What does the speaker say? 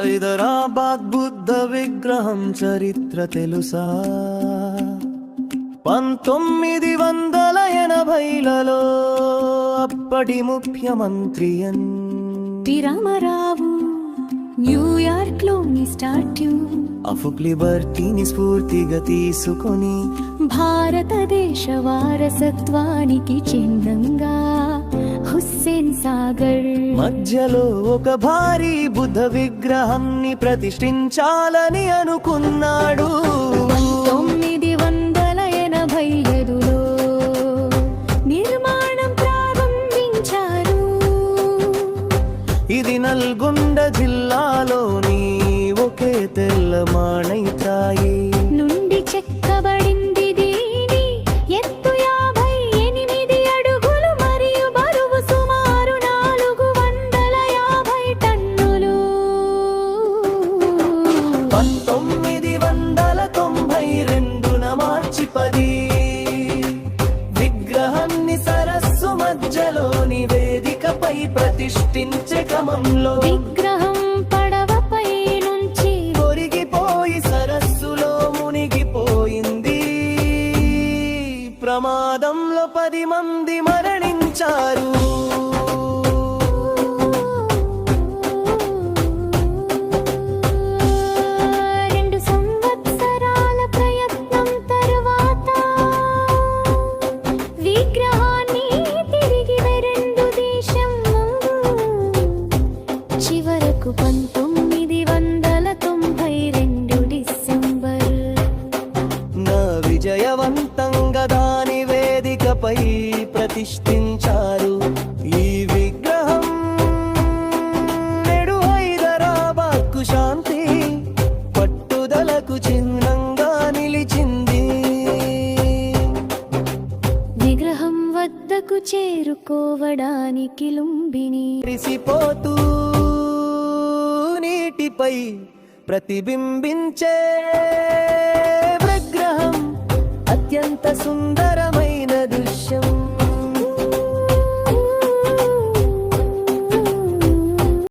హైదరాబాద్ బుద్ధ విగ్రహం చరిత్ర తెలుసా? పంతొమ్మిది వందల ఎనభైలలో అప్పటి ముఖ్యమంత్రి ఎన్. రామారావు న్యూయార్క్లోని స్టాట్యూ. అఫుక్ లిబర్టీని స్ఫూర్తిగా తీసుకొని భారతదేశ వారసత్వానికి చిహ్నంగా హుస్సేన్ సాగర్. మధ్యలో ఒక భారీ బుద్ధ విగ్రహాన్ని ప్రతిష్ఠించాలని అనుకున్నాడు. తొమ్మిది వందల ఎనభై ఐదులో నిర్మాణం ప్రారంభించారు. ఇది నల్గొండ జిల్లాలోని ఒకే తెల్ల మాణైతాయి నుండి చెక్కబడింది పంతొమ్మిది వందల తొంభై రెండున మార్చి పది. విగ్రహాన్ని సరస్సు మధ్యలోని వేదికపై ప్రతిష్ఠించే క్రమంలో విగ్రహం పడవపై నుంచి ఒరిగిపోయి సరస్సులో మునిగిపోయింది. ప్రమాదంలో పది మంది మరణించారు. చివరకు పంతొమ్మిది వందల తొంభై రెండు డిసెంబర్. నా విజయవంతంగా దాని వేదికపై ప్రతిష్ఠించారు. ఈ విగ్రహం నేడు హైదరాబాద్కు శాంతి పట్టుదలకు చిహ్నంగా నిలిచింది. విగ్రహం వద్దకు చేరుకోవడానికి లుంబిని మెరిసిపోతూ నీటిపై ప్రతిబింబించే విగ్రహం అత్యంత సుందర